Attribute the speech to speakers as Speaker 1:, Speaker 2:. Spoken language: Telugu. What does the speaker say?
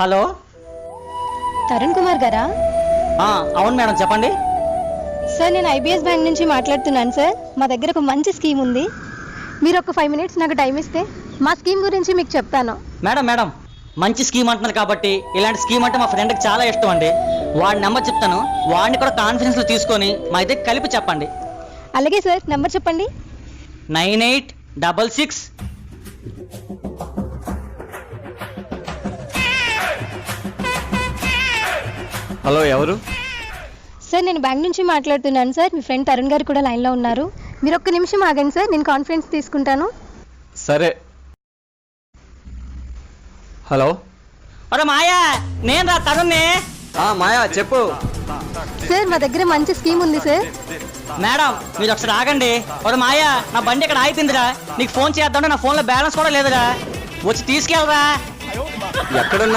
Speaker 1: హలో?
Speaker 2: తరుణ్ కుమార్ గారా?
Speaker 1: ఆ, అవును మేడం చెప్పండి.
Speaker 2: సార్ నేను ఐబిఎస్ బ్యాంక్ నుంచి మాట్లాడుతున్నాను సార్. మా దగ్గర ఒక మంచి స్కీమ్ ఉంది. మీరు ఒక ఫైవ్ మినిట్స్ నాకు టైం ఇస్తే మా స్కీమ్ గురించి మీకు చెప్తాను.
Speaker 1: మేడం మేడం మంచి స్కీమ్ అంటున్నారు కాబట్టి ఇలాంటి స్కీమ్ అంటే మా ఫ్రెండ్కి చాలా ఇష్టం అండి. వాడి నెంబర్ చెప్తాను. వాడిని కూడా కాన్ఫిడెన్స్లో తీసుకొని మా ఇద్దరికి కలిపి చెప్పండి.
Speaker 2: అలాగే సార్ నెంబర్ చెప్పండి.
Speaker 1: Nine eight double six
Speaker 3: hello ఎవరు?
Speaker 2: సార్ నేను బ్యాంక్ నుంచి మాట్లాడుతున్నాను సార్. మీ ఫ్రెండ్ తరుణ్ గారు కూడా లైన్లో ఉన్నారు. మీరు ఒక్క నిమిషం ఆగండి సార్. నేను కాన్ఫిడెన్స్ తీసుకుంటాను.
Speaker 3: సరే. హలో?
Speaker 1: అరే మాయా నేను రా తరుణ్ని.
Speaker 3: ఆ మాయా చెప్పు.
Speaker 2: సార్ మా దగ్గర మంచి స్కీమ్ ఉంది సార్.
Speaker 1: మేడం మీరు ఒకసారి ఆగండి. ఒరే మాయా నా బండి ఇక్కడ ఆగిపోయిందిరా? నీకు ఫోన్ చేద్దాం నా ఫోన్లో బ్యాలెన్స్ కూడా లేదురా. వచ్చి తీసుకెళ్ళరా.
Speaker 3: ఎక్కడున్నా